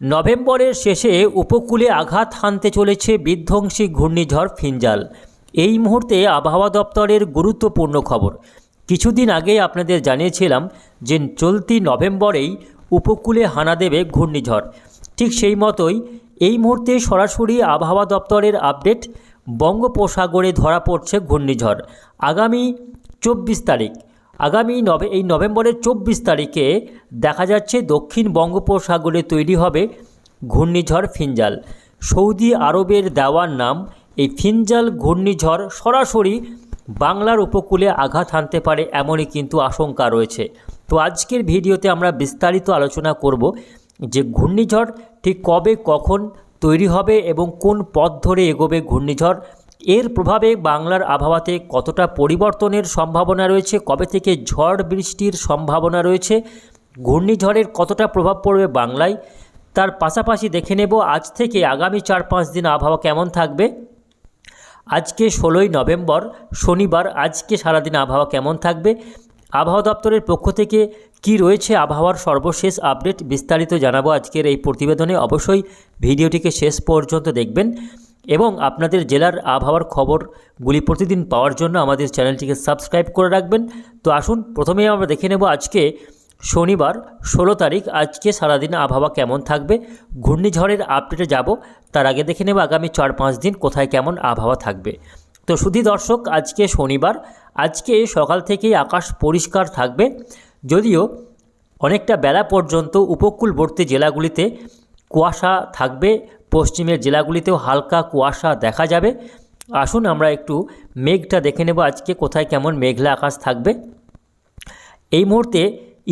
নভেম্বরের শেষে উপকূলে আঘাত হানতে চলেছে বিধ্বংসী ঘূর্ণিঝড় ফিঞ্জাল এই মুহূর্তে আবহাওয়া দপ্তরের গুরুত্বপূর্ণ খবর। কিছুদিন আগে আপনাদের জানিয়েছিলাম যে চলতি নভেম্বরেই উপকূলে হানা দেবে ঘূর্ণিঝড়। ঠিক সেই মতোই এই মুহূর্তে সরাসরি আবহাওয়া দপ্তরের আপডেট বঙ্গোপসাগরে ধরা পড়ছে ঘূর্ণিঝড়। আগামী চব্বিশ তারিখ আগামী নভে এই নভেম্বরের চব্বিশ তারিখে দেখা যাচ্ছে দক্ষিণ বঙ্গোপসাগরে তৈরি হবে ঘূর্ণিঝড় ফিঞ্জাল সৌদি আরবের দেওয়ার নাম, এই ফিঞ্জাল ঘূর্ণিঝড় সরাসরি বাংলার উপকূলে আঘাত হানতে পারে এমনই কিন্তু আশঙ্কা রয়েছে। তো আজকের ভিডিওতে আমরা বিস্তারিত আলোচনা করব যে ঘূর্ণিঝড় ঠিক কবে, কখন তৈরি হবে এবং কোন পথ ধরে এগোবে ঘূর্ণিঝড় এর প্রভাবে বাংলার আবহাওয়াতে কতটা পরিবর্তনের সম্ভাবনা রয়েছে? কবে থেকে ঝড় বৃষ্টির সম্ভাবনা রয়েছে? ঘূর্ণিঝড়ের কতটা প্রভাব পড়বে বাংলায়? তার পাশাপাশি দেখে নেব আজ থেকে আগামী চার পাঁচ দিন আবহাওয়া কেমন থাকবে। আজকে ষোলোই নভেম্বর, শনিবার, আজকে সারাদিন আবহাওয়া কেমন থাকবে? আবহাওয়া দপ্তরের পক্ষ থেকে কি রয়েছে আবহাওয়ার সর্বশেষ আপডেট বিস্তারিত জানাব আজকের এই প্রতিবেদনে। অবশ্যই ভিডিওটিকে শেষ পর্যন্ত দেখবেন। এবং আপনাদের জেলার আবহাওয়ার খবরগুলি প্রতিদিন পাওয়ার জন্য আমাদের চ্যানেলটিকে সাবস্ক্রাইব করে রাখবেন। তো আসুন, প্রথমেই আমরা দেখে নেব আজকে শনিবার, ষোলো তারিখ। আজকে সারাদিন আবহাওয়া কেমন থাকবে? ঘূর্ণিঝড়ের আপডেটে যাব। তার আগে দেখে নেব আগামী চার পাঁচ দিন কোথায় কেমন আবহাওয়া থাকবে। তো শুধু দর্শক, আজকে শনিবার। আজকে সকাল থেকেই আকাশ পরিষ্কার থাকবে। যদিও অনেকটা বেলা পর্যন্ত উপকূলবর্তী জেলাগুলিতে কুয়াশা থাকবে, পশ্চিমের জেলাগুলিতেও হালকা কুয়াশা দেখা যাবে। আসুন আমরা একটু মেঘটা দেখে নেব আজকে কোথায় কেমন মেঘলা আকাশ থাকবে। এই মুহূর্তে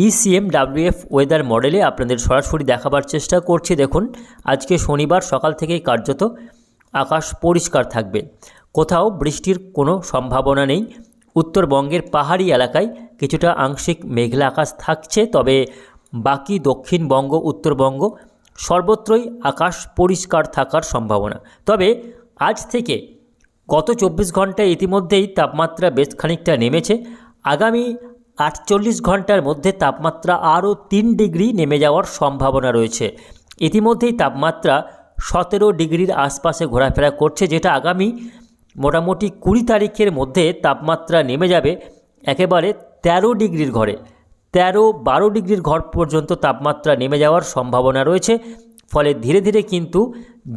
ইসিএম ডাব্লিউএফ ওয়েদার মডেলে আপনাদের সরাসরি দেখাবার চেষ্টা করছি। দেখুন, আজকে শনিবার সকাল থেকেই কার্যত আকাশ পরিষ্কার থাকবে। কোথাও বৃষ্টির কোনো সম্ভাবনা নেই। উত্তরবঙ্গের পাহাড়ি এলাকায় কিছুটা আংশিক মেঘলা আকাশ থাকছে, তবে বাকি দক্ষিণবঙ্গ, উত্তরবঙ্গ সর্বত্রই আকাশ পরিষ্কার থাকার সম্ভাবনা। তবে আজ থেকে গত চব্বিশ ঘন্টায় ইতিমধ্যেই তাপমাত্রা বেশ খানিকটা নেমেছে। আগামী আটচল্লিশ ঘণ্টার মধ্যে তাপমাত্রা আরও তিন ডিগ্রি নেমে যাওয়ার সম্ভাবনা রয়েছে। ইতিমধ্যেই তাপমাত্রা সতেরো ডিগ্রির আশপাশে ঘোরাফেরা করছে, যেটা আগামী মোটামুটি কুড়ি তারিখের মধ্যে তাপমাত্রা নেমে যাবে একেবারে তেরো ডিগ্রির ঘরে। তেরো বারো ডিগ্রির ঘর পর্যন্ত তাপমাত্রা নেমে যাওয়ার সম্ভাবনা রয়েছে, ফলে ধীরে ধীরে কিন্তু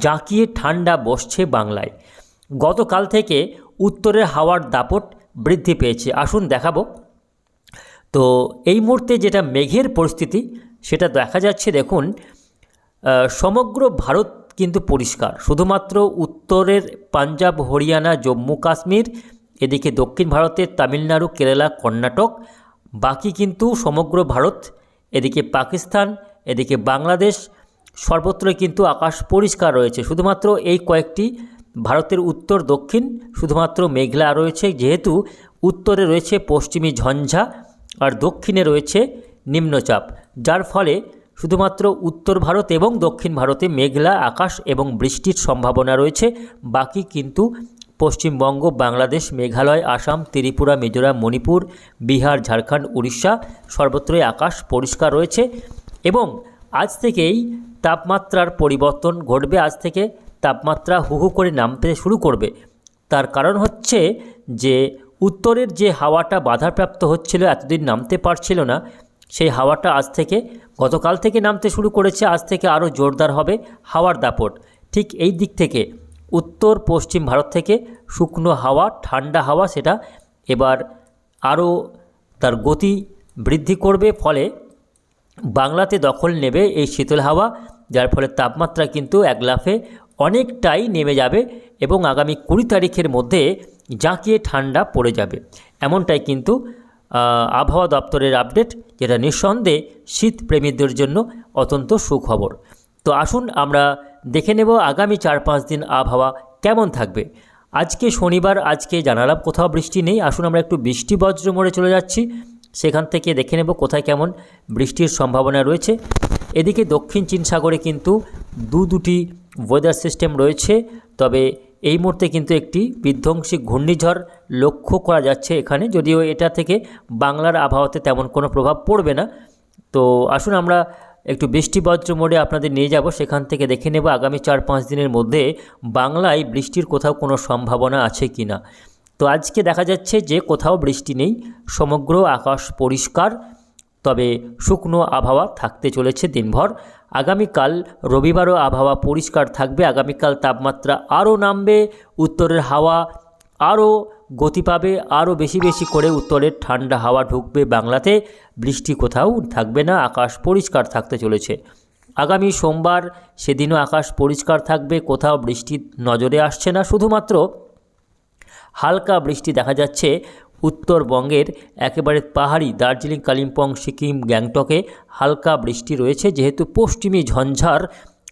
জাঁকিয়ে ঠান্ডা বসছে বাংলায়। গতকাল থেকে উত্তরের হাওয়ার দাপট বৃদ্ধি পেয়েছে। আসুন দেখাবো। তো এই মুহূর্তে যেটা মেঘের পরিস্থিতি, সেটা দেখা যাচ্ছে, দেখুন সমগ্র ভারত কিন্তু পরিষ্কার। শুধুমাত্র উত্তরের পাঞ্জাব, হরিয়ানা, জম্মু, কাশ্মীর, এদিকে দক্ষিণ ভারতের তামিলনাড়ু, কেরালা, কর্ণাটক বাকি কিন্তু সমগ্র ভারত, এদিকে পাকিস্তান, এদিকে বাংলাদেশ সর্বত্রই কিন্তু আকাশ পরিষ্কার রয়েছে। শুধুমাত্র এই কয়েকটি, ভারতের উত্তর, দক্ষিণ, শুধুমাত্র মেঘলা রয়েছে, যেহেতু উত্তরে রয়েছে পশ্চিমী ঝঞ্ঝা আর দক্ষিণে রয়েছে নিম্নচাপ, যার ফলে শুধুমাত্র উত্তর ভারত এবং দক্ষিণ ভারতে মেঘলা আকাশ এবং বৃষ্টির সম্ভাবনা রয়েছে। বাকি কিন্তু পশ্চিমবঙ্গ, বাংলাদেশ, মেঘালয়, আসাম, ত্রিপুরা, মিজোরাম, মণিপুর, বিহার, ঝাড়খণ্ড, উড়িষ্যা, সর্বত্রই আকাশ পরিষ্কার রয়েছে এবং আজ থেকেই তাপমাত্রার পরিবর্তন ঘটবে। আজ থেকে তাপমাত্রা হু হু করে নামতে শুরু করবে। তার কারণ হচ্ছে যে উত্তরের যে হাওয়াটা বাধাপ্রাপ্ত হচ্ছিল, এতদিন নামতে পারছিল না, সেই হাওয়াটা আজ থেকে, গতকাল থেকে নামতে শুরু করেছে। আজ থেকে আরও জোরদার হবে হাওয়ার দাপট। ঠিক এই দিক থেকে উত্তর পশ্চিম ভারত থেকে শুকনো হাওয়া, ঠান্ডা হাওয়া সেটা এবার আরও তার গতি বৃদ্ধি করবে ফলে বাংলাতে দখল নেবে এই শীতল হাওয়া, যার ফলে তাপমাত্রা কিন্তু এক লাফে অনেকটাই নেমে যাবে এবং আগামী কুড়ি তারিখের মধ্যে জাঁকিয়ে ঠান্ডা পড়ে যাবে। এমনটাই কিন্তু আবহাওয়া দপ্তরের আপডেট, যেটা নিঃসন্দেহে শীত প্রেমীদের জন্য অত্যন্ত সুখবর। তো আসুন আমরা দেখে নেব আগামী চার পাঁচ দিন আবহাওয়া কেমন থাকবে। আজকে শনিবার, আজকে জানালাম, কোথাও বৃষ্টি নেই। আসুন আমরা একটু বৃষ্টি বজ্র মোড়ে চলে যাচ্ছি। সেখান থেকে দেখে নেব কোথায় কেমন বৃষ্টির সম্ভাবনা রয়েছে। এদিকে দক্ষিণ চীন সাগরে কিন্তু দু দুটি ওয়েদার সিস্টেম রয়েছে। তবে এই মুহূর্তে কিন্তু একটি বিধ্বংসী ঘূর্ণিঝড় লক্ষ্য করা যাচ্ছে এখানে। যদিও এটা থেকে বাংলার আবহাওয়াতে তেমন কোনো প্রভাব পড়বে না। তো আসুন আমরা একটু বৃষ্টি বজ্র মোড়ে আপনাদের নিয়ে যাব, সেখান থেকে দেখে নেব আগামী চার পাঁচ দিনের মধ্যে বাংলায় বৃষ্টির কোথাও কোনো সম্ভাবনা আছে কি না। তো আজকে দেখা যাচ্ছে যে কোথাও বৃষ্টি নেই, সমগ্র আকাশ পরিষ্কার, তবে শুকনো আবহাওয়া থাকতে চলেছে দিনভর। আগামীকাল রবিবারও আবহাওয়া পরিষ্কার থাকবে, আগামীকাল তাপমাত্রা আরও নামবে, উত্তরের হাওয়া আরও গতি পাবে আরও বেশি বেশি করে উত্তরের ঠান্ডা হাওয়া ঢুকবে বাংলাতে, বৃষ্টি কোথাও থাকবে না, আকাশ পরিষ্কার থাকতে চলেছে। আগামী সোমবার সেদিনও আকাশ পরিষ্কার থাকবে, কোথাও বৃষ্টি নজরে আসছে না, শুধুমাত্র হালকা বৃষ্টি দেখা যাচ্ছে উত্তরবঙ্গের একেবারে পাহাড়ি দার্জিলিং, কালিম্পং, সিকিম, গ্যাংটকে হালকা বৃষ্টি রয়েছে, যেহেতু পশ্চিমী ঝঞ্ঝার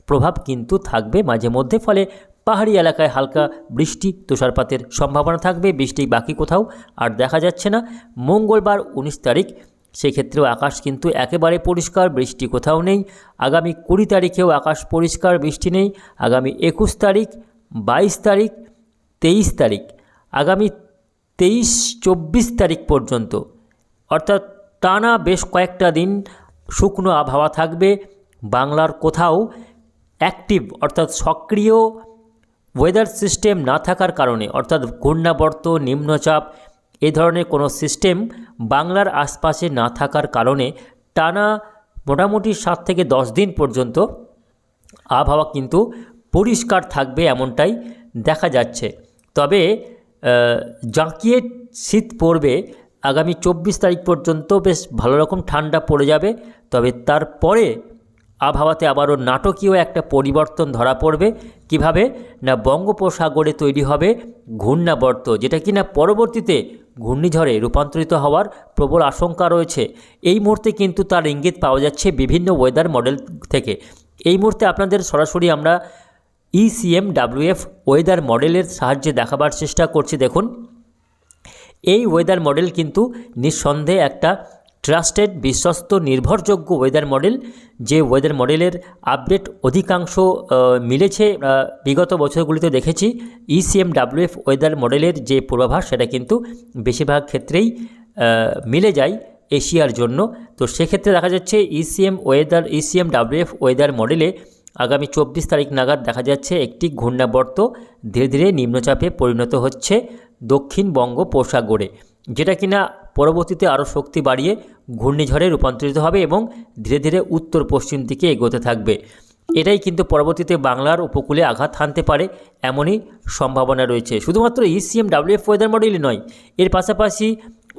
প্রভাব কিন্তু থাকবে মাঝে মধ্যে, ফলে পাহাড়ি এলাকায় হালকা বৃষ্টি, তুষারপাতের সম্ভাবনা থাকবে, বৃষ্টি বাকি কোথাও, আর দেখা যাচ্ছে না। মঙ্গলবার উনিশ তারিখ, সেক্ষেত্রেও আকাশ কিন্তু একেবারে পরিষ্কার, বৃষ্টি কোথাও নেই। আগামী কুড়ি তারিখেও আকাশ পরিষ্কার, বৃষ্টি নেই। আগামী একুশ তারিখ, বাইশ তারিখ, তেইশ তারিখ, আগামী তেইশ, চব্বিশ তারিখ পর্যন্ত। অর্থাৎ টানা বেশ কয়েকটা দিন শুকনো আবহাওয়া থাকবে। বাংলার কোথাও অ্যাক্টিভ অর্থাৎ সক্রিয় ওয়েদার সিস্টেম না থাকার কারণে, অর্থাৎ ঘূর্ণাবর্ত, নিম্নচাপ, এ ধরনের কোনো সিস্টেম বাংলার আশপাশে না থাকার কারণে টানা মোটামুটি সাত থেকে দশ দিন পর্যন্ত আবহাওয়া কিন্তু পরিষ্কার থাকবে এমনটাই দেখা যাচ্ছে। তবে জাঁকিয়ে শীত পড়বে, আগামী চব্বিশ তারিখ পর্যন্ত বেশ ভালো রকম ঠান্ডা পড়ে যাবে, তবে তারপরে আবহাওয়াতে আবারও নাটকীয় একটা পরিবর্তন ধরা পড়বে। কীভাবে? না বঙ্গোপসাগরে তৈরি হবে ঘূর্ণাবর্ত, যেটা কিনা পরবর্তীতে ঘূর্ণিঝড়ে রূপান্তরিত হওয়ার প্রবল আশঙ্কা রয়েছে। এই মুহূর্তে কিন্তু তার ইঙ্গিত পাওয়া যাচ্ছে বিভিন্ন ওয়েদার মডেল থেকে। এই মুহূর্তে আপনাদের সরাসরি আমরা ইসিএম ডাব্লিউএফ ওয়েদার মডেলের সাহায্যে দেখাবার চেষ্টা করছি। দেখুন, এই ওয়েদার মডেল কিন্তু নিঃসন্দেহে একটা ট্রাস্টেড, বিশ্বস্ত, নির্ভরযোগ্য ওয়েদার মডেল। যে ওয়েদার মডেলের আপডেট অধিকাংশ মিলেছে বিগত বছরগুলিতে দেখেছি। E ইসিএম ডাব্লিউএফ ওয়েদার মডেলের যে পূর্বাভাস, সেটা কিন্তু বেশিরভাগ ক্ষেত্রেই মিলে যায় এশিয়ার জন্য। তো সেক্ষেত্রে দেখা যাচ্ছে E ECM weather ECM WF weather মডেলে আগামী চব্বিশ তারিখ নাগাদ দেখা যাচ্ছে একটি ঘূর্ণাবর্ত ধীরে ধীরে নিম্নচাপে পরিণত হচ্ছে দক্ষিণ বঙ্গোপসাগরে। যেটা কিনা পরবর্তীতে আরও শক্তি বাড়িয়ে ঘূর্ণিঝড়ে রূপান্তরিত হবে এবং ধীরে ধীরে উত্তর পশ্চিম দিকে এগোতে থাকবে। এটাই কিন্তু পরবর্তীতে বাংলার উপকূলে আঘাত হানতে পারে এমনই সম্ভাবনা রয়েছে। শুধুমাত্র ইসিএম ডাব্লিউএফ ওয়েদার মডেলই নয়, এর পাশাপাশি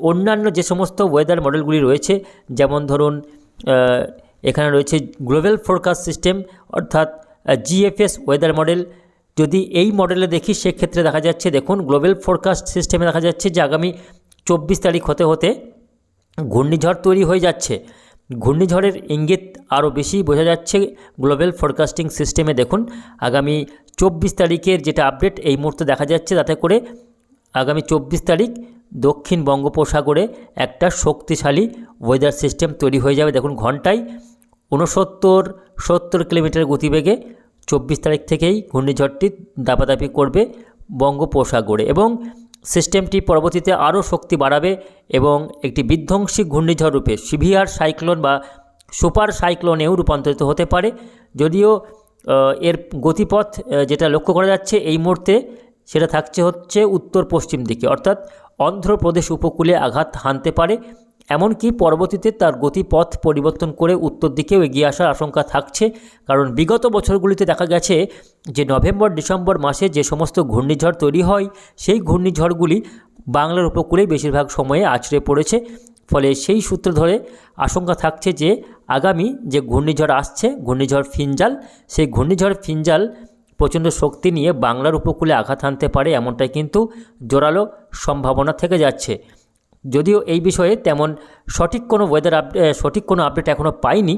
অন্যান্য যে সমস্ত ওয়েদার মডেলগুলি রয়েছে, যেমন ধরুন এখানে রয়েছে গ্লোবাল ফোরকাস্ট সিস্টেম অর্থাৎ জিএফএস ওয়েদার মডেল যদি এই মডেলে দেখি, সেক্ষেত্রে দেখা যাচ্ছে, দেখুন গ্লোবাল ফোরকাস্ট সিস্টেমে দেখা যাচ্ছে যে আগামী চব্বিশ তারিখ হতে হতে ঘূর্ণিঝড় তৈরি হয়ে যাচ্ছে। ঘূর্ণিঝড়ের ইঙ্গিত আরও বেশি বোঝা যাচ্ছে গ্লোবাল ফোরকাস্টিং সিস্টেমে। দেখুন, আগামী চব্বিশ তারিখের যেটা আপডেট, এই মুহূর্তে দেখা যাচ্ছে তাতে করে আগামী চব্বিশ তারিখ দক্ষিণ বঙ্গোপসাগরে একটা শক্তিশালী ওয়েদার সিস্টেম তৈরি হয়ে যাবে। দেখুন, ঘন্টায় ঊনসত্তর, সত্তর কিলোমিটার গতিবেগে চব্বিশ তারিখ থেকেই ঘূর্ণিঝড়টি দাপাদাপি করবে বঙ্গোপসাগরে। এবং সিস্টেমটি পরবর্তীতে আরও শক্তি বাড়াবে এবং একটি বিধ্বংসী ঘূর্ণিঝড় রূপে সিভিয়ার সাইক্লোন বা সুপার সাইক্লোনেও রূপান্তরিত হতে পারে। যদিও এর গতিপথ যেটা লক্ষ্য করা যাচ্ছে এই মুহূর্তে, সেটা থাকছে হচ্ছে উত্তর পশ্চিম দিকে। অর্থাৎ অন্ধ্রপ্রদেশ উপকূলে আঘাত হানতে পারে। এমনকি পরবর্তীতে তার গতিপথ পরিবর্তন করে উত্তর দিকেও এগিয়ে আসার আশঙ্কা থাকছে। কারণ বিগত বছরগুলিতে দেখা গেছে যে নভেম্বর, ডিসেম্বর মাসে যে সমস্ত ঘূর্ণিঝড় তৈরি হয়, সেই ঘূর্ণিঝড়গুলি বাংলার উপকূলেই বেশিরভাগ সময়ে আছড়ে পড়েছে। ফলে সেই সূত্র ধরে আশঙ্কা থাকছে যে আগামী যে ঘূর্ণিঝড় আসছে, ঘূর্ণিঝড় ফিনজাল, সেই ঘূর্ণিঝড় ফিনজাল প্রচণ্ড শক্তি নিয়ে বাংলার উপকূলে আঘাত হানতে পারে এমনটাই কিন্তু জোরালো সম্ভাবনা থেকে যাচ্ছে। যদিও এই বিষয়ে তেমন সঠিক কোনো ওয়েদার সঠিক কোনো আপডেট এখনও পাইনি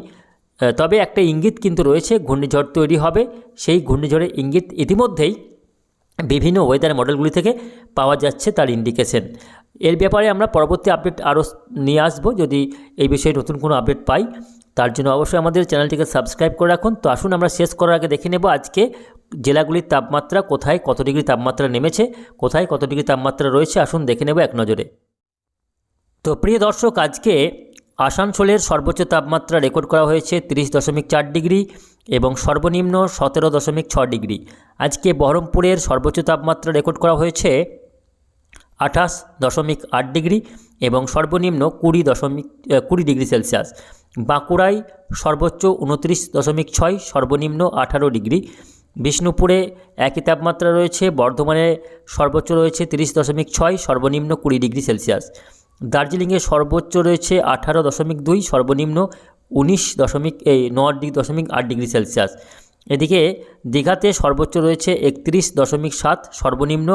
তবে একটা ইঙ্গিত কিন্তু রয়েছে, ঘূর্ণিঝড় তৈরি হবে। সেই ঘূর্ণিঝড়ের ইঙ্গিত ইতিমধ্যেই বিভিন্ন ওয়েদার মডেলগুলি থেকে পাওয়া যাচ্ছে তার ইন্ডিকেশন এর ব্যাপারে আমরা পরবর্তী আপডেট আরও নিয়ে আসব, যদি এই বিষয়ে নতুন কোনো আপডেট পাই। তার জন্য অবশ্যই আমাদের চ্যানেলটিকে সাবস্ক্রাইব করে রাখুন। তো আসুন আমরা শেষ করার আগে দেখে নেব আজকে জেলাগুলির তাপমাত্রা কোথায়, কত ডিগ্রি তাপমাত্রা নেমেছে, কোথায় কত ডিগ্রি তাপমাত্রা রয়েছে। আসুন দেখে নেব এক নজরে তো প্রিয় দর্শক, আজকে আসানসোলের সর্বোচ্চ তাপমাত্রা রেকর্ড করা হয়েছে তিরিশ দশমিক চার ডিগ্রি এবং সর্বনিম্ন সতেরো দশমিক ছ ডিগ্রি। আজকে বহরমপুরের সর্বোচ্চ তাপমাত্রা রেকর্ড করা হয়েছে আঠাশ দশমিক আট ডিগ্রি এবং সর্বনিম্ন কুড়ি দশমিক কুড়ি ডিগ্রি সেলসিয়াস। বাঁকুড়ায় সর্বোচ্চ উনত্রিশ দশমিক ছয়, সর্বনিম্ন আঠারো ডিগ্রি। বিষ্ণুপুরে একই তাপমাত্রা রয়েছে, বর্ধমানে সর্বোচ্চ রয়েছে তিরিশ দশমিক ছয়, সর্বনিম্ন কুড়ি ডিগ্রি সেলসিয়াস। দার্জিলিংয়ে সর্বোচ্চ রয়েছে আঠারো দশমিক দুই, সর্বনিম্ন উনিশ দশমিক, এই ন ডিগ্রি, দশমিক আট ডিগ্রি সেলসিয়াস। এদিকে দীঘাতে সর্বোচ্চ রয়েছে একত্রিশ দশমিক সাত, সর্বনিম্ন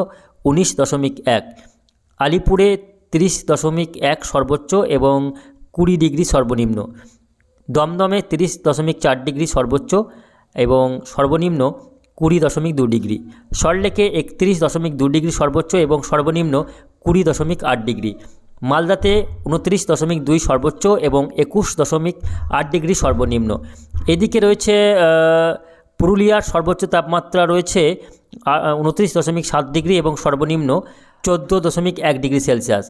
উনিশ দশমিক এক। আলিপুরে তিরিশ দশমিক এক সর্বোচ্চ এবং কুড়ি ডিগ্রি সর্বনিম্ন। দমদমে তিরিশ দশমিক চার ডিগ্রি সর্বোচ্চ এবং সর্বনিম্ন কুড়ি দশমিক দু ডিগ্রি। সল্টলেকে একত্রিশ দশমিক দু ডিগ্রি সর্বোচ্চ এবং সর্বনিম্ন কুড়ি দশমিক আট ডিগ্রি। মালদাতে উনত্রিশ দশমিক দুই সর্বোচ্চ এবং একুশ দশমিক আট ডিগ্রি সর্বনিম্ন। এদিকে রয়েছে পুরুলিয়ার সর্বোচ্চ তাপমাত্রা রয়েছে উনত্রিশ দশমিক সাত ডিগ্রি এবং সর্বনিম্ন চোদ্দ দশমিক এক ডিগ্রি সেলসিয়াস।